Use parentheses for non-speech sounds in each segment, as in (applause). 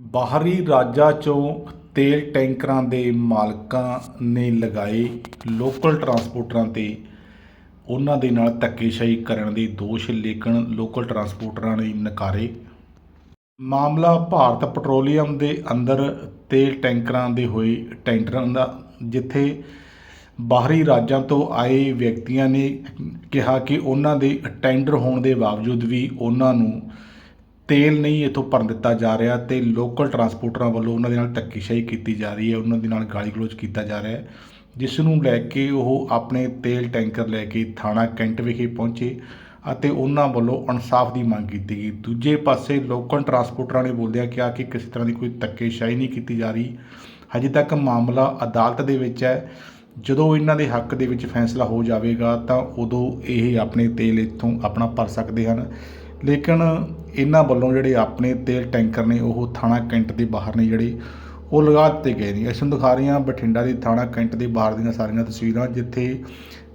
ਬਾਹਰੀ ਰਾਜਾਂ 'ਚੋਂ ਤੇਲ ਟੈਂਕਰਾਂ ਦੇ ਮਾਲਕਾਂ ਨੇ ਲਗਾਏ ਲੋਕਲ ਟਰਾਂਸਪੋਰਟਰਾਂ 'ਤੇ। ਉਹਨਾਂ ਦੇ ਨਾਲ ਧੱਕੇਸ਼ਾਹੀ ਕਰਨ ਦੇ ਦੋਸ਼ ਲੇਕਿਨ ਲੋਕਲ ਟਰਾਂਸਪੋਰਟਰਾਂ ਨੇ ਨਕਾਰੇ। ਮਾਮਲਾ ਭਾਰਤ ਪੈਟਰੋਲੀਅਮ ਦੇ ਅੰਦਰ ਤੇਲ ਟੈਂਕਰਾਂ ਦੇ ਹੋਏ ਟੈਂਡਰਾਂ ਦਾ, ਜਿੱਥੇ ਬਾਹਰੀ ਰਾਜਾਂ ਤੋਂ ਆਏ ਵਿਅਕਤੀਆਂ ਨੇ ਕਿਹਾ ਕਿ ਉਹਨਾਂ ਦੇ ਟੈਂਡਰ ਹੋਣ ਦੇ ਬਾਵਜੂਦ ਵੀ ਉਹਨਾਂ ਨੂੰ ਤੇਲ ਨਹੀਂ ਇੱਥੋਂ ਭਰਨ ਦਿੱਤਾ ਜਾ ਰਿਹਾ ਤੇ ਲੋਕਲ ਟਰਾਂਸਪੋਰਟਰਾਂ ਵੱਲੋਂ ਉਹਨਾਂ ਦੇ ਨਾਲ ਧੱਕੇਸ਼ਾਹੀ ਕੀਤੀ ਜਾ ਰਹੀ ਹੈ, ਉਹਨਾਂ ਦੇ ਨਾਲ ਗਾਲੀ ਗਲੋਚ ਕੀਤਾ ਜਾ ਰਿਹਾ ਹੈ, ਜਿਸ ਨੂੰ ਲੈ ਕੇ ਉਹ ਆਪਣੇ ਤੇਲ ਟੈਂਕਰ ਲੈ ਕੇ ਥਾਣਾ ਕੈਂਟ ਵਿਖੇ ਪਹੁੰਚੇ ਅਤੇ ਉਹਨਾਂ ਵੱਲੋਂ ਇਨਸਾਫ ਦੀ ਮੰਗ ਕੀਤੀ ਗਈ। ਦੂਜੇ ਪਾਸੇ ਲੋਕਲ ਟਰਾਂਸਪੋਰਟਰਾਂ ਨੇ ਬੋਲਿਆ ਕਿਹਾ ਕਿ ਕਿਸੇ ਤਰ੍ਹਾਂ ਦੀ ਕੋਈ ਧੱਕੇਸ਼ਾਹੀ ਨਹੀਂ ਕੀਤੀ ਜਾ ਰਹੀ। ਹਜੇ ਤੱਕ ਮਾਮਲਾ ਅਦਾਲਤ ਦੇ ਵਿੱਚ ਹੈ। ਜਦੋਂ ਇਹਨਾਂ ਦੇ ਹੱਕ ਦੇ ਵਿੱਚ ਫੈਸਲਾ ਹੋ ਜਾਵੇਗਾ ਤਾਂ ਉਦੋਂ ਇਹ ਆਪਣੇ ਤੇਲ ਇੱਥੋਂ ਆਪਣਾ ਭਰ ਸਕਦੇ ਹਨ। ਲੇਕਿਨ ਇਹਨਾਂ ਵੱਲੋਂ ਜਿਹੜੇ ਆਪਣੇ ਤੇਲ ਟੈਂਕਰ ਨੇ, ਉਹ ਥਾਣਾ ਕੈਂਟ ਦੇ ਬਾਹਰ ਨੇ ਜਿਹੜੇ, ਉਹ ਲਗਾ ਦਿੱਤੇ ਗਏ ਨੇ। ਅਸੀਂ ਨੂੰ ਦਿਖਾ ਹਾਂ ਬਠਿੰਡਾ ਦੀ ਥਾਣਾ ਕੈਂਟ ਦੇ ਬਾਹਰ ਦੀਆਂ ਸਾਰੀਆਂ ਤਸਵੀਰਾਂ, ਜਿੱਥੇ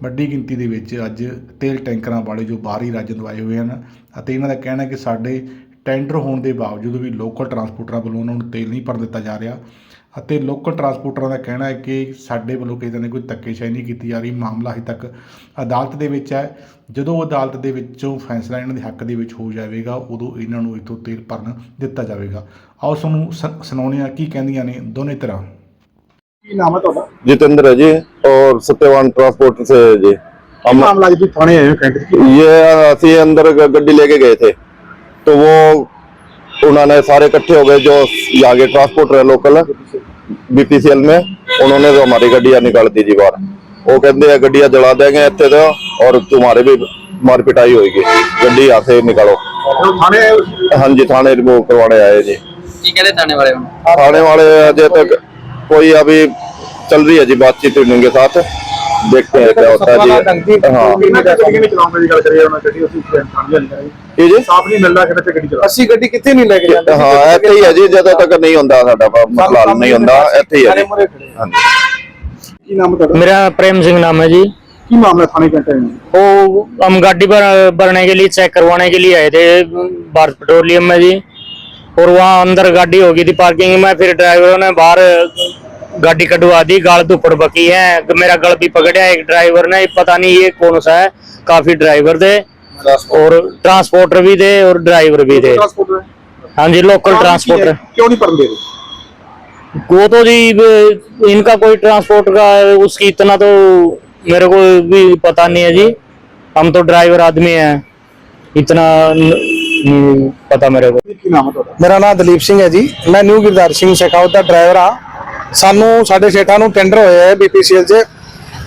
ਵੱਡੀ ਗਿਣਤੀ ਦੇ ਵਿੱਚ ਅੱਜ ਤੇਲ ਟੈਂਕਰਾਂ ਵਾਲੇ ਜੋ ਬਾਹਰੀ ਰਾਜ ਦਵਾਏ ਹੋਏ ਹਨ ਅਤੇ ਇਹਨਾਂ ਦਾ ਕਹਿਣਾ ਹੈ ਕਿ ਸਾਡੇ ਟੈਂਡਰ ਹੋਣ ਦੇ ਬਾਵਜੂਦ ਵੀ ਲੋਕਲ ਟਰਾਂਸਪੋਰਟਰਾਂ ਵੱਲੋਂ ਉਹਨਾਂ ਨੂੰ ਤੇਲ ਨਹੀਂ ਭਰਨ ਦਿੱਤਾ ਜਾ ਰਿਹਾ। ਅਤੇ ਲੋਕਲ ਟਰਾਂਸਪੋਰਟਰਾਂ ਦਾ ਕਹਿਣਾ ਹੈ ਕਿ ਸਾਡੇ ਵੱਲੋਂ ਕਿਸੇ ਨੇ ਕੋਈ ਧੱਕੇਸ਼ਾਹੀ ਨਹੀਂ ਕੀਤੀ ਜਾ ਰਹੀ ਮਾਮਲਾ ਹਜੇ ਤੱਕ ਅਦਾਲਤ ਦੇ ਵਿੱਚ ਹੈ ਜਦੋਂ ਅਦਾਲਤ ਦੇ ਵਿੱਚੋਂ ਫੈਸਲਾ ਇਹਨਾਂ ਦੇ ਹੱਕ ਦੇ ਵਿੱਚ ਹੋ ਜਾਵੇਗਾ ਉਦੋਂ ਇਹਨਾਂ ਨੂੰ ਇਥੋਂ ਤੇਲ ਭਰਨ ਦਿੱਤਾ ਜਾਵੇਗਾ ਆਓ ਤੁਹਾਨੂੰ ਸ- ਸੁਣਾਉਂਦੇ ਹਾਂ ਕੀ ਕਹਿੰਦੀਆਂ ਨੇ ਦੋਨੇ ਤਰ੍ਹਾਂ ਕੀ ਨਾਮ ਹੈ ਤੁਹਾਡਾ जितेंद्र है जी और सत्यवान ट्रांसपोर्ट से है जी ਕੀ हम ਮਾਮਲਾ ਜੀ ਤੁਸੀਂ ਥਾਣੇ ਆਏ ਹੋ ਕੈਂਟ ਚ ये ਅਸੀਂ अंदर ग- गड्डी लेके गए थे तो वो उन्होंने सारे इकट्ठे हो गए जो यहाँ के ट्रांसपोर्टर है लोकल बीपीसीएल में उन्होंने तो हमारी गड्डिया निकाल दी जी बार वो कहते हैं गड्डिया जला देंगे इतने तो और तुम्हारे भी मार पिटाई होगी गड्डी यहाँ से निकालो। हाँ जी थाने रिमूव करवाने आए जी। थाने वाले थाने वाले अजय तक कोई अभी चल रही है जी बातचीत उनके साथ? देखते हैं क्या होता है जी हाँ ਕਿੰਨਾ ਗੱਡੀਆਂ ਨਹੀਂ ਚਲਾਉਣ ਦੀ ਗੱਲ ਕਰੀਏ ਉਹਨਾਂ ਗੱਡੀ ਅਸੀਂ ਥਾਣੇ ਵਾਲੀ ਕਰਾਈ ਕੀ ਜੀ ਸਾਫ ਨਹੀਂ ਮਿਲਦਾ ਕਿਤੇ ਤੇ ਗੱਡੀ ਚਲਾ ਅਸੀਂ ਗੱਡੀ ਕਿੱਥੇ ਨਹੀਂ ਲੈ ਕੇ ਜਾਂਦੇ ਹਾਂ ਇੱਥੇ ਹੀ ਹੈ ਜੀ ਜਦੋਂ ਤੱਕ ਨਹੀਂ ਹੁੰਦਾ ਸਾਡਾ ਮਸਲਾ ਹੱਲ ਨਹੀਂ ਹੁੰਦਾ ਇੱਥੇ ਹੀ ਹੈ ਜੀ ਹਾਂਜੀ ਕੀ ਨਾਮ ਹੈ ਤੁਹਾਡਾ मेरा प्रेम सिंह नाम है जी ਕੀ ਮਾਮਲਾ ਥਾਣੇ ਕੈਂਟ ਆਏ ਹੋ वो हम गाड़ी भर, भरने के लिए चेक करवाने के लिए आए थे भारत पेट्रोलियम में जी और वहाँ अंदर गाड़ी हो गई थी पार्किंग में फिर ड्राइवरों ने बाहर गाड़ी कटवा दी गाल धुपड़ बकी है मेरा गल भी पकड़ा एक ड्राइवर ने पता नहीं ये कौन सा है काफी ड्राइवर थे और ट्रांसपोर्टर भी थे और ड्राइवर भी थे ट्रांसपोर्टर हाँ जी लोकल ट्रांसपोर्टर क्यों नहीं भरन दे रहे वो तो जी ब- इनका कोई ट्रांसपोर्ट का उसकी इतना तो मेरे को भी पता नहीं है जी हम तो ड्राइवर आदमी हैं इतना न- नहीं पता मेरे को ਕੀ ਨਾਮ ਹੈ ਤੁਹਾਡਾ ਮੇਰਾ ਨਾਮ ਦਲੀਪ ਸਿੰਘ ਹੈ ਜੀ ਮੈਂ ਨਿਊ ਗਿਰਦਾਰ ਸਿੰਘ ਸ਼ੇਖਾਵਤ ਦਾ ਡਰਾਈਵਰ ਆ ਸਾਨੂੰ ਸਾਡੇ ਸੇਠਾਂ ਨੂੰ ਟੈਂਡਰ ਹੋਇਆ ਹੈ ਬੀਪੀਸੀਐਲ 'ਚ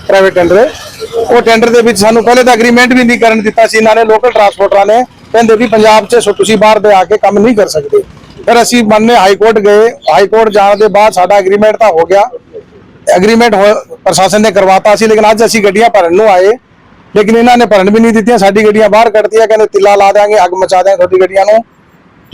ਪ੍ਰਾਈਵੇਟ ਟੈਂਡਰ ਉਹ ਟੈਂਡਰ ਦੇ ਵਿੱਚ ਸਾਨੂੰ ਪਹਿਲੇ ਤਾਂ ਐਗਰੀਮੈਂਟ ਵੀ ਨਹੀਂ ਕਰਨ ਦਿੱਤਾ ਸੀ ਇਹਨਾਂ ਨੇ ਲੋਕਲ ਟਰਾਂਸਪੋਰਟਰਾਂ ਨੇ ਕਹਿੰਦੇ ਵੀ ਪੰਜਾਬ 'ਚ ਤੁਸੀਂ ਬਾਹਰ ਦੇ ਆ ਕੇ ਕੰਮ ਨਹੀਂ ਕਰ ਸਕਦੇ। ਫਿਰ ਅਸੀਂ ਮੰਨੇ ਹਾਈ ਕੋਰਟ ਗਏ ਹਾਈ ਕੋਰਟ ਜਾਣ ਦੇ ਬਾਅਦ ਸਾਡਾ ਐਗਰੀਮੈਂਟ ਤਾਂ ਹੋ ਗਿਆ। ਐਗਰੀਮੈਂਟ ਪ੍ਰਸ਼ਾਸਨ ਨੇ ਕਰਵਾਤਾ ਸੀ, ਲੇਕਿਨ ਅੱਜ ਅਸੀਂ ਗੱਡੀਆਂ ਭਰਨ ਨੂੰ ਆਏ। ਲੇਕਿਨ ਇਹਨਾਂ ਨੇ ਭਰਨ ਵੀ ਨਹੀਂ ਦਿੱਤੀਆਂ, ਸਾਡੀ ਗੱਡੀਆਂ ਬਾਹਰ ਕੱਢਤੀਆਂ, ਕਹਿੰਦੇ ਤਿੱਲਾ ਲਾ ਦਿਆਂਗੇ, ਅੱਗ ਮਚਾ ਦਿਆਂਗੇ ਤੁਹਾਡੀ ਗੱਡੀਆਂ ਨੂੰ।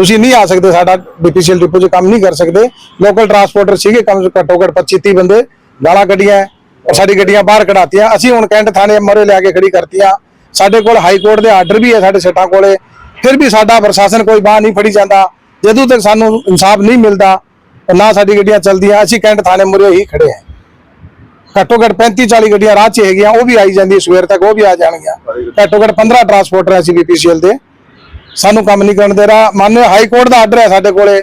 ਤੁਸੀਂ ਨਹੀਂ ਆ ਸਕਦੇ, ਸਾਡਾ ਬੀਪੀਸੀਐਲ ਡਿਪੋ 'ਚ ਕੰਮ ਨਹੀਂ ਕਰ ਸਕਦੇ। ਲੋਕਲ ਟਰਾਂਸਪੋਰਟਰ ਸੀਗੇ, ਕਮ ਘੱਟੋ ਘੱਟ 25 30 ਬੰਦੇ, ਗਾਲਾਂ ਕੱਢੀਆਂ, ਔਰ ਸਾਡੀ ਗੱਡੀਆਂ ਬਾਹਰ ਕਢਾਤੀਆਂ। ਅਸੀਂ ਹੁਣ ਕੈਂਟ ਥਾਣੇ ਮਰੇ ਲਿਆ ਕੇ ਖੜੀ ਕਰਤੀਆਂ। ਸਾਡੇ ਕੋਲ ਹਾਈ ਕੋਰਟ ਦੇ ਆਰਡਰ ਵੀ ਹੈ ਸਾਡੇ ਸੱਟਾਂ ਕੋਲੇ। ਫਿਰ ਵੀ ਸਾਡਾ ਪ੍ਰਸ਼ਾਸਨ ਕੋਈ ਬਾਹ ਨਹੀਂ ਫੜੀ ਜਾਂਦਾ। ਜਦੋਂ ਤੱਕ ਸਾਨੂੰ ਇਨਸਾਫ ਨਹੀਂ ਮਿਲਦਾ, ਨਾ ਸਾਡੀ ਗੱਡੀਆਂ ਚੱਲਦੀਆਂ, ਅਸੀਂ ਕੈਂਟ ਥਾਣੇ ਮੁਰੇ ਹੀ ਖੜੇ ਹਾਂ। ਘੱਟੋ ਘੱਟ 35 40 ਗੱਡੀਆਂ ਰਾਹ 'ਚ ਹੈਗੀਆਂ, ਉਹ ਵੀ ਆਈ ਜਾਂਦੀ, ਸਵੇਰ ਤੱਕ ਉਹ ਵੀ ਆ ਜਾਣਗੀਆਂ। ਘੱਟੋ ਘੱਟ 15 ਟਰਾਂਸਪੋਰਟਰ ਐ ਸੀ ਬੀਪੀਸੀਐਲ ਦੇ। ਸਾਨੂੰ ਕੰਮ ਨਹੀਂ ਕਰਨ ਦੇ ਰਿਹਾ। ਮਾਨਯ ਹਾਈ ਕੋਰਟ ਦਾ ਆਰਡਰ ਹੈ ਸਾਡੇ ਕੋਲੇ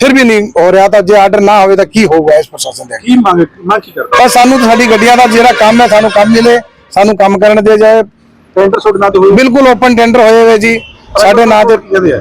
ਫਿਰ ਵੀ ਨਹੀਂ ਹੋ ਰਿਹਾ ਤਾਂ ਜੇ ਆਰਡਰ ਨਾ ਹੋਵੇ ਤਾਂ ਕੀ ਹੋਊਗਾ ਇਸ ਪ੍ਰਸ਼ਾਸਨ ਦੇ? ਕੀ ਮੰਗ ਮੰਗ ਕੀ ਕਰਦਾ? ਬਸ ਸਾਨੂੰ ਸਾਡੀ ਗੱਡੀਆਂ ਦਾ ਜਿਹੜਾ ਕੰਮ ਹੈ ਸਾਨੂੰ ਕੰਮ ਮਿਲੇ ਸਾਨੂੰ ਕੰਮ ਕਰਨ ਦੇ ਜਾਏ। ਟੈਂਡਰ ਸੁੱਟ ਨਾ ਤੇ ਹੋਈ ਬਿਲਕੁਲ ਓਪਨ ਟੈਂਡਰ ਹੋਏ ਹੋਏ ਜੀ। ਸਾਡੇ ਨਾਂ ਤੇ।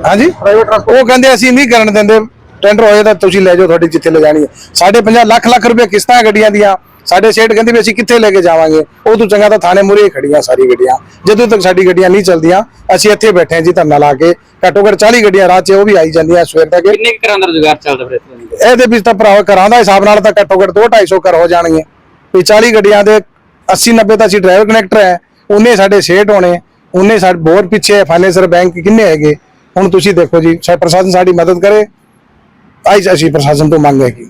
ਹਾਂਜੀ? ਉਹ ਕਹਿੰਦੇ ਅਸੀਂ ਨਹੀਂ ਕਰਨ ਦਿੰਦੇ। ਟੈਂਡਰ ਹੋਏ ਤਾਂ ਤੁਸੀਂ ਲੈ ਜਾਓ ਤੁਹਾਡੀ ਜਿੱਥੇ ਲੈ ਜਾਣੀ ਹੈ। ਸਾਡੇ 50 ਲੱਖ ਲੱਖ ਰੁਪਏ ਕਿਸ਼ਤਾਂ ਗੱਡੀਆਂ ਦੀਆਂ। ਸਾਡੇ ਸੇਠ ਕਹਿੰਦੇ ਵੀ ਅਸੀਂ ਕਿੱਥੇ ਲੈ ਕੇ ਜਾਵਾਂਗੇ? ਉਹ ਤੋਂ ਚੰਗਾ ਤਾਂ ਥਾਣੇ ਮੂਹਰੇ ਹੀ ਖੜੀਆਂ ਸਾਰੀ ਗੱਡੀਆਂ। ਜਦੋਂ ਤੱਕ ਸਾਡੀ ਗੱਡੀਆਂ ਨਹੀਂ ਚੱਲਦੀਆਂ ਅਸੀਂ ਇੱਥੇ ਬੈਠੇ ਹਾਂ ਜੀ ਧਰਨਾ ਲਾ ਕੇ। ਘੱਟੋ ਘੱਟ 40 ਗੱਡੀਆਂ ਰਾਹ 'ਚ ਉਹ ਵੀ ਆਈ ਜਾਂਦੀਆਂ ਸਵੇਰ ਤੱਕ। ਕਿੰਨੇ ਕੁ ਘਰਾਂ ਦਾ ਰੁਜ਼ਗਾਰ ਚੱਲਦਾ ਫਿਰ ਇੱਥੇ? ਇਹਦੇ ਵਿੱਚ ਤਾਂ ਭਰਾਵਾ ਘਰਾਂ ਦਾ ਹਿਸਾਬ ਨਾਲ ਤਾਂ ਘੱਟੋ ਘੱਟ 2 250 ਘਰ ਹੋ ਜਾਣਗੇ। ਵੀ 40 ਗੱਡੀਆਂ ਦੇ 80 90 ਤਾਂ ਅਸੀਂ ਡਰਾਈਵਰ ਕਨੈਕਟਰ ਹੈ। ਉਹਨੇ ਸਾਡੇ ਸੇਠ ਹੋਣੇ ਉਹਨੇ ਸਾਡੇ ਬੋਰ ਪਿੱਛੇ ਫਾਈਨੈਂਸਰ ਬੈਂਕ ਕਿੰਨੇ ਹੈਗੇ? ਹੁਣ ਤੁਸੀਂ ਦੇਖੋ ਜੀ ਸਾ ਪ੍ਰਸ਼ਾਸਨ ਸਾਡੀ ਮਦਦ ਕਰੇ। ਆਈ ਅਸੀਂ ਪ੍ਰਸ਼ਾਸਨ ਤੋਂ ਮੰਗ ਹੈਗੀ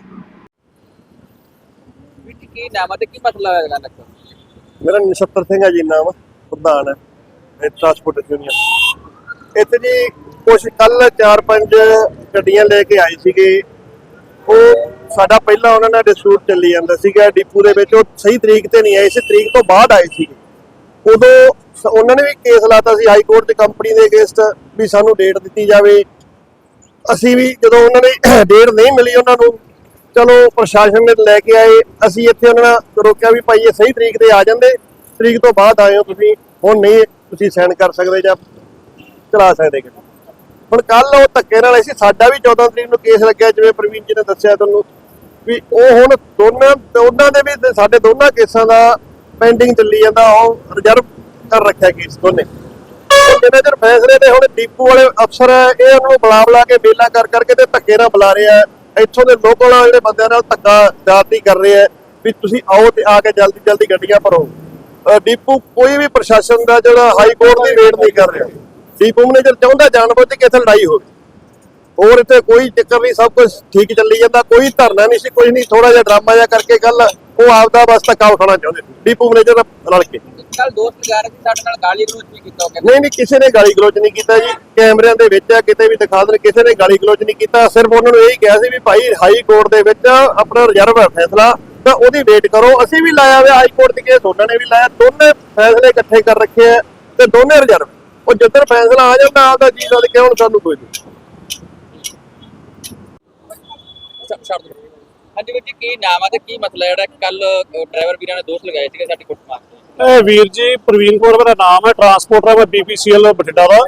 ਵਿੱਚ ਕੀ ਨਾਮ ਹੈ ਤੇ ਕੀ ਮਸਲਾ ਹੈ ਅਗਲਾ ਤੱਕ? ਮੇਰਾ ਨਛੱਤਰ ਸਿੰਘ ਹੈ ਜੀ, ਨਾਮ ਪ੍ਰਧਾਨ ਹੈ ਟਰਾਂਸਪੋਰਟ ਯੂਨੀਅਨ ਇੱਥੇ ਜੀ ਕੁਝ ਕੱਲ 4-5 ਗੱਡੀਆਂ ਲੈ ਕੇ ਆਏ ਸੀਗੇ। ਉਹ ਸਾਡਾ ਪਹਿਲਾਂ ਉਹਨਾਂ ਨਾਲ ਡਿਸਪਿਊਟ ਚੱਲੀ ਜਾਂਦਾ ਸੀਗਾ, ਡਿਪੂ ਦੇ ਵਿੱਚ। ਉਹ ਸਹੀ ਤਰੀਕ ਤੇ ਨਹੀਂ ਆਏ ਸੀ ਤਰੀਕ ਤੋਂ ਬਾਅਦ ਆਏ ਸੀ ਉਦੋਂ ਉਹਨਾਂ ਨੇ ਵੀ ਕੇਸ ਲਾਤਾ ਸੀ ਹਾਈ ਕੋਰਟ 'ਚ ਕੰਪਨੀ ਦੇ ਅਗੇਂਸਟ ਵੀ ਸਾਨੂੰ ਡੇਟ ਦਿੱਤੀ ਜਾਵੇ। ਅਸੀਂ ਵੀ ਜਦੋਂ ਉਹਨਾਂ ਨੇ (coughs) ਡੇਟ ਨਹੀਂ ਮਿਲੀ ਉਹਨਾਂ ਨੂੰ ਚਲੋ ਪ੍ਰਸ਼ਾਸਨ ਨੇ ਲੈ ਕੇ ਆਏ, ਅਸੀਂ ਇੱਥੇ ਉਹਨਾਂ ਨਾਲ ਰੋਕਿਆ ਵੀ ਭਾਈ ਇਹ ਸਹੀ ਤਰੀਕ ਤੇ ਆ ਜਾਂਦੇ, ਤਰੀਕ ਤੋਂ ਬਾਅਦ ਆਏ ਹੋ ਤੁਸੀਂ, ਹੁਣ ਨਹੀਂ, ਤੁਸੀਂ ਸਾਈਨ ਕਰ ਸਕਦੇ ਜਾਂ ਚਲਾ ਸਕਦੇ ਗੱਡੀ ਹੁਣ ਕੱਲ ਉਹ ਧੱਕੇ ਨਾਲ ਅਸੀਂ ਸਾਡਾ ਵੀ 14 ਤਰੀਕ ਨੂੰ ਕੇਸ ਲੱਗਿਆ, ਜਿਵੇਂ ਪ੍ਰਵੀਨ ਜੀ ਨੇ ਦੱਸਿਆ ਤੁਹਾਨੂੰ, ਵੀ ਉਹ ਹੁਣ ਦੋਨਾਂ, ਉਹਨਾਂ ਦੇ ਵੀ ਸਾਡੇ ਦੋਨਾਂ ਕੇਸਾਂ ਦਾ ਪੈਂਡਿੰਗ ਚੱਲੀ ਜਾਂਦਾ, ਉਹ ਰਿਜ਼ਰਵ ਕਰ ਰੱਖਿਆ ਕੇਸ ਦੋਨੇ। ਉਹ ਜਿੰਨੇ ਚਿਰ ਫੈਸਲੇ ਤੇ ਹੁਣ ਡੀਪੂ ਵਾਲੇ ਅਫਸਰ ਹੈ ਇਹ ਉਹਨੂੰ ਬੁਲਾ ਬੁਲਾ ਕੇ ਬੇਲਾ ਕਰ ਕਰਕੇ ਤੇ ਧੱਕੇ ਨਾਲ ਬੁਲਾ ਰਿਹਾ। ਇੱਥੋਂ ਦੇ ਲੋਕਲ ਜਿਹੜੇ ਬੰਦਿਆਂ ਨਾਲ ਧੱਕਾ ਜਾਤੀ ਕਰ ਰਹੇ ਆ ਵੀ ਤੁਸੀਂ ਆਓ ਤੇ ਆ ਕੇ ਜਲਦੀ ਜਲਦੀ ਗੱਡੀਆਂ ਭਰੋ। ਡੀਪੂ ਕੋਈ ਵੀ ਪ੍ਰਸ਼ਾਸਨ ਦਾ ਜਿਹੜਾ ਹਾਈ ਕੋਰਟ ਦੀ ਵੇਟ ਨਹੀਂ ਕਰ ਰਿਹਾ। ਡੀਪੂ ਮੈਨੇਜਰ ਚਾਹੁੰਦਾ ਜਾਣਬੁੱਝ ਕੇ ਇੱਥੇ ਲੜਾਈ ਹੋਵੇ। ਹੋਰ ਇੱਥੇ ਕੋਈ ਚੱਕਰ ਨਹੀਂ, ਸਭ ਕੁਝ ਠੀਕ ਚੱਲੀ ਜਾਂਦਾ, ਕੋਈ ਧਰਨਾ ਨਹੀਂ ਸੀ, ਕੋਈ ਨਹੀਂ ਥੋੜਾ ਜਿਹਾ ਡਰਾਮਾ ਜਿਹਾ ਕਰਕੇ ਗੱਲ ਉਹ ਆਪਦਾ ਬਸ ਧੱਕਾ ਉਠਾਉਣਾ ਚਾਹੁੰਦੇ ਸੀ। ਡੀਪੂ ਮੈਨੇਜਰ ਨਾਲ ਰਲ ਕੇ। ਕੱਲ ਦੋਸਤ ਲਗਾ ਰਹੇ ਸੀ ਸਾਡੇ ਨਾਲ ਗਾਲੀ ਗਲੋਚ ਵੀ ਕੀਤਾ ਉਹ ਕਹਿੰਦੇ। ਨਹੀਂ ਨਹੀਂ ਕਿਸੇ ਨੇ ਗਾਲੀ ਗਲੋਚ ਨਹੀਂ ਕੀਤਾ ਜੀ। ਕੈਮਰਿਆਂ ਦੇ ਵਿੱਚ ਆ ਕਿਤੇ ਵੀ ਦਿਖਾ ਦੇਣ ਕਿਸੇ ਨੇ ਗਾਲੀ ਗਲੋਚ ਨਹੀਂ ਕੀਤਾ। ਸਿਰਫ ਉਹਨਾਂ ਨੂੰ ਇਹ ਹੀ ਕਿਹਾ ਸੀ ਵੀ ਭਾਈ ਹਾਈ ਕੋਰਟ ਦੇ ਵਿੱਚ ਆਪਣਾ ਰਿਜ਼ਰਵ ਹੈ ਫੈਸਲਾ ਤਾਂ ਉਹਦੀ ਵੇਟ ਕਰੋ। ਅਸੀਂ ਵੀ ਲਾਇਆ ਹੋਇਆ ਹਾਈ ਕੋਰਟ ਦੀ ਕੇਸ ਉਹਨਾਂ ਨੇ ਵੀ ਲਾਇਆ। ਦੋਨੇ ਫੈਸਲੇ ਇਕੱਠੇ ਕਰ ਰੱਖੇ ਆ ਤੇ ਦੋਨੇ ਰਿਜ਼ਰਵ। ਉਹ ਜਦੋਂ ਫੈਸਲਾ ਆ ਜਾਂਦਾ ਆਪਦਾ ਜੀ ਨਾਲ ਕਿਉਂ ਸਾਨੂੰ ਕੋਈ ਨਹੀਂ। ਛੱਡ ਛੱਡ ਦਿਓ ਹਾਂਜੀ ਵੀਰ ਜੀ, ਕੀ ਨਾਮ ਆ ਤੇ ਕੀ ਮਸਲਾ ਜਿਹੜਾ ਕੱਲ ਡਰਾਈਵਰ ਵੀਰਾਂ ਨੇ ਦੋਸ਼ ਲਗਾਏ ਸੀਗੇ ਸਾਡੀ ਕੁੱਟ ਮਾਰ ਇਹ ਵੀਰ ਜੀ, ਪ੍ਰਵੀਨ ਕੌਰ ਮੇਰਾ ਨਾਮ ਹੈ ਟਰਾਂਸਪੋਰਟਰ ਮੈਂ ਬੀਪੀਸੀਐਲ ਬਠਿੰਡਾ ਦਾ।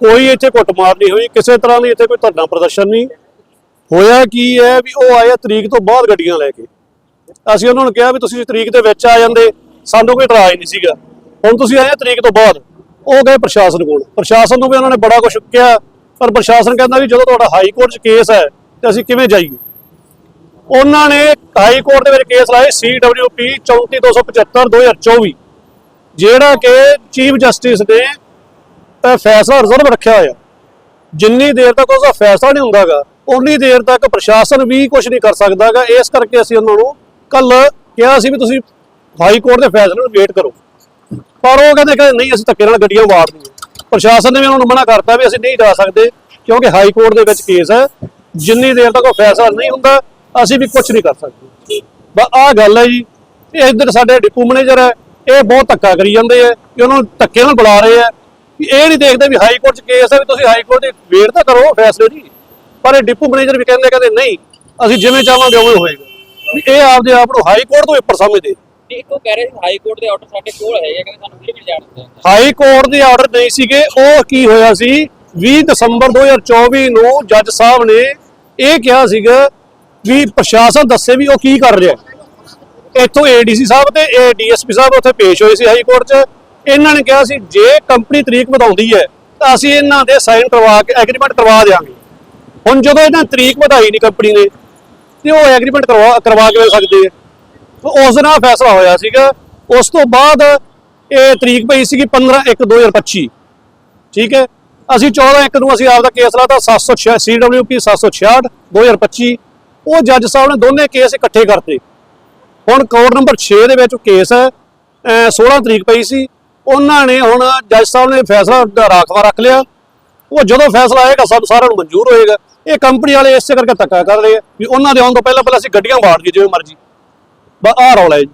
ਕੋਈ ਇੱਥੇ ਕੁੱਟਮਾਰ ਨਹੀਂ ਹੋਈ, ਕਿਸੇ ਤਰ੍ਹਾਂ ਦੀ ਇੱਥੇ ਕੋਈ ਧਰਨਾ ਪ੍ਰਦਰਸ਼ਨ ਨਹੀਂ। ਹੋਇਆ ਕੀ ਹੈ ਵੀ ਉਹ ਆਏ ਤਰੀਕ ਤੋਂ ਬਾਅਦ ਗੱਡੀਆਂ ਲੈ ਕੇ। ਅਸੀਂ ਉਹਨਾਂ ਨੂੰ ਕਿਹਾ ਵੀ ਤੁਸੀਂ ਤਰੀਕ ਦੇ ਵਿੱਚ ਆ ਜਾਂਦੇ, ਸਾਨੂੰ ਕੋਈ ਇਤਰਾਜ਼ ਨਹੀਂ ਸੀਗਾ। ਹੁਣ ਤੁਸੀਂ ਆਏ ਆ ਤਰੀਕ ਤੋਂ ਬਾਅਦ, ਉਹ ਗਏ ਪ੍ਰਸ਼ਾਸਨ ਕੋਲ। ਪ੍ਰਸ਼ਾਸਨ ਨੂੰ ਵੀ ਉਹਨਾਂ ਨੇ ਬੜਾ ਕੁਝ ਕਿਹਾ, ਪਰ ਪ੍ਰਸ਼ਾਸਨ ਕਹਿੰਦਾ ਵੀ ਜਦੋਂ ਤੁਹਾਡਾ ਹਾਈ ਕੋਰਟ 'ਚ ਕੇਸ ਹੈ, ਤੇ ਅਸੀਂ ਕਿਵੇਂ ਜਾਈਏ? ਉਹਨਾਂ ਨੇ ਹਾਈ ਕੋਰਟ ਦੇ ਵਿੱਚ ਕੇਸ ਲਾਏ CWP 34275 2024 ਜਿਹੜਾ ਕਿ ਚੀਫ ਜਸਟਿਸ ਨੇ ਫੈਸਲਾ ਰਿਜ਼ਰਵ ਰੱਖਿਆ ਹੋਇਆ। ਜਿੰਨੀ ਦੇਰ ਤੱਕ ਉਸਦਾ ਫੈਸਲਾ ਨਹੀਂ ਹੁੰਦਾਗਾ, ਉਨੀ ਦੇਰ ਤੱਕ ਪ੍ਰਸ਼ਾਸਨ ਵੀ ਕੁਝ ਨਹੀਂ ਕਰ ਸਕਦਾਗਾ। ਇਸ ਕਰਕੇ ਅਸੀਂ ਉਹਨਾਂ ਨੂੰ ਕੱਲ ਕਿਹਾ ਸੀ ਵੀ ਤੁਸੀਂ ਹਾਈ ਕੋਰਟ ਦੇ ਫੈਸਲੇ ਨੂੰ ਵੇਟ ਕਰੋ। ਪਰ ਉਹ ਕਹਿੰਦੇ ਕਿ ਨਹੀਂ, ਅਸੀਂ ਧੱਕੇ ਨਾਲ ਗੱਡੀਆਂ ਵਾੜਨੀਆਂ ਪ੍ਰਸ਼ਾਸਨ ਨੇ ਵੀ ਉਹਨਾਂ ਨੂੰ ਮਨਾ ਕਰਤਾ ਵੀ ਅਸੀਂ ਨਹੀਂ ਜਾ ਸਕਦੇ, ਕਿਉਂਕਿ ਹਾਈ ਕੋਰਟ ਦੇ ਵਿੱਚ ਕੇਸ ਹੈ। ਜਿੰਨੀ ਦੇਰ ਤੱਕ ਉਹ ਫੈਸਲਾ ਨਹੀਂ ਹੁੰਦਾ ਅਸੀਂ ਵੀ ਕੁਝ ਨਹੀਂ ਕਰ ਸਕਦੇ। ਬਸ ਆਹ ਗੱਲ ਹੈ ਜੀ ਇਹ ਇੱਧਰ ਸਾਡੇ ਡਿਪੂ ਮੈਨੇਜਰ ਹੈ ਇਹ ਬਹੁਤ ਧੱਕਾ ਕਰੀ ਜਾਂਦੇ ਆ ਕਿ ਉਹਨਾਂ ਨੂੰ ਧੱਕੇ ਨਾਲ ਬੁਲਾ ਰਹੇ ਆ ਵੀ ਇਹ ਨਹੀਂ ਦੇਖਦੇ ਵੀ ਹਾਈ ਕੋਰਟ 'ਚ ਕੇਸ ਹੈ ਵੀ ਤੁਸੀਂ ਹਾਈ ਕੋਰਟ ਦੀ ਵੇਟ ਤਾਂ ਕਰੋ ਫੈਸਲੇ ਦੀ। ਪਰ ਇਹ ਡਿਪੂ ਮੈਨੇਜਰ ਵੀ ਕਹਿੰਦੇ ਕਹਿੰਦੇ ਨਹੀਂ ਅਸੀਂ ਜਿਵੇਂ ਚਾਹਾਂਗੇ ਉਵੇਂ ਹੋਏਗਾ। ਵੀ ਇਹ ਆਪਦੇ ਆਪ ਨੂੰ ਹਾਈ ਕੋਰਟ ਤੋਂ ਉੱਪਰ ਸਮਝਦੇ। ਇੱਕ ਕਹਿ ਰਹੇ ਸੀ ਹਾਈ ਕੋਰਟ ਦੇ ਆਰਡਰ ਸਾਡੇ ਕੋਲ ਹੈਗੇ ਕਹਿੰਦੇ ਸਾਨੂੰ ਫਿਰ ਵੀ ਜਾਣ ਦਿੰਦੇ ਹਾਈ ਕੋਰਟ ਦੇ ਆਰਡਰ ਨਹੀਂ ਸੀਗੇ ਉਹ ਕੀ ਹੋਇਆ ਸੀ 20 ਦਸੰਬਰ 2024 ਨੂੰ ਜੱਜ ਸਾਹਿਬ ਨੇ ਇਹ ਕਿਹਾ ਸੀਗਾ ਵੀ ਪ੍ਰਸ਼ਾਸਨ ਦੱਸੇ ਵੀ ਉਹ ਕੀ ਕਰ ਰਿਹਾ। ਹੈ। ਇੱਥੋਂ ਏਡੀਸੀ ਸਾਹਿਬ ਤੇ ਡੀਐਸਪੀ ਸਾਹਿਬ ਉੱਥੇ ਪੇਸ਼ ਹੋਏ ਸੀ ਹਾਈ ਕੋਰਟ 'ਚ। ਇਹਨਾਂ ਨੇ ਕਿਹਾ ਸੀ, ਜੇ ਕੰਪਨੀ ਤਰੀਕ ਵਧਾਉਂਦੀ ਹੈ, ਤਾਂ ਅਸੀਂ ਇਹਨਾਂ ਦੇ ਸਾਈਨ ਕਰਵਾ ਕੇ ਐਗਰੀਮੈਂਟ ਕਰਵਾ ਦੇਵਾਂਗੇ ਹੁਣ ਜਦੋਂ ਇਹਨਾਂ ਤਰੀਕ ਵਧਾਈ ਨਹੀਂ ਕੰਪਨੀ ਨੇ, ਤੇ ਉਹ ਐਗਰੀਮੈਂਟ ਕਰਵਾ ਕਰਵਾ ਕੇ ਸਕਦੇ ਆ? ਤੇ ਉਸ ਨਾਲ ਫੈਸਲਾ ਹੋਇਆ ਸੀਗਾ। ਉਸ ਤੋਂ ਬਾਅਦ ਇਹ ਤਰੀਕ ਪਈ ਸੀਗੀ 15 1 2025 ਠੀਕ ਹੈ? ਅਸੀਂ 14 1 ਨੂੰ ਅਸੀਂ ਆਪਦਾ ਕੇਸ ਲਾਤਾ 706 CWP 766 2025 ਉਹ ਜੱਜ ਸਾਹਿਬ ਨੇ ਦੋਨੇ ਕੇਸ ਇਕੱਠੇ ਕਰਤੇ। ਹੁਣ ਕੋਡ ਨੰਬਰ 6 ਦੇ ਵਿੱਚ ਕੇਸ ਹੈ ਅਹ 16 ਤਰੀਕ ਪਈ ਸੀ। ਉਹਨਾਂ ਨੇ ਹੁਣ ਜੱਜ ਸਾਹਿਬ ਨੇ ਫੈਸਲਾ ਰਾਖਵਾ ਰੱਖ ਲਿਆ। ਉਹ ਜਦੋਂ ਫੈਸਲਾ ਆਏਗਾ, ਸਭ ਸਾਰਿਆਂ ਨੂੰ ਮਨਜ਼ੂਰ ਹੋਏਗਾ। ਇਹ ਕੰਪਨੀ ਵਾਲੇ ਇਸੇ ਕਰਕੇ ਧੱਕਾ ਕਰ ਰਹੇ ਆ ਵੀ ਉਹਨਾਂ ਦੇ ਆਉਣ ਤੋਂ ਪਹਿਲਾਂ ਪਹਿਲਾਂ ਅਸੀਂ ਗੱਡੀਆਂ ਵਾੜ ਦਈਏ ਜਿਵੇਂ ਮਰਜ਼ੀ। ਬਸ ਆਹ ਰੌਲਾ ਹੈ ਜੀ।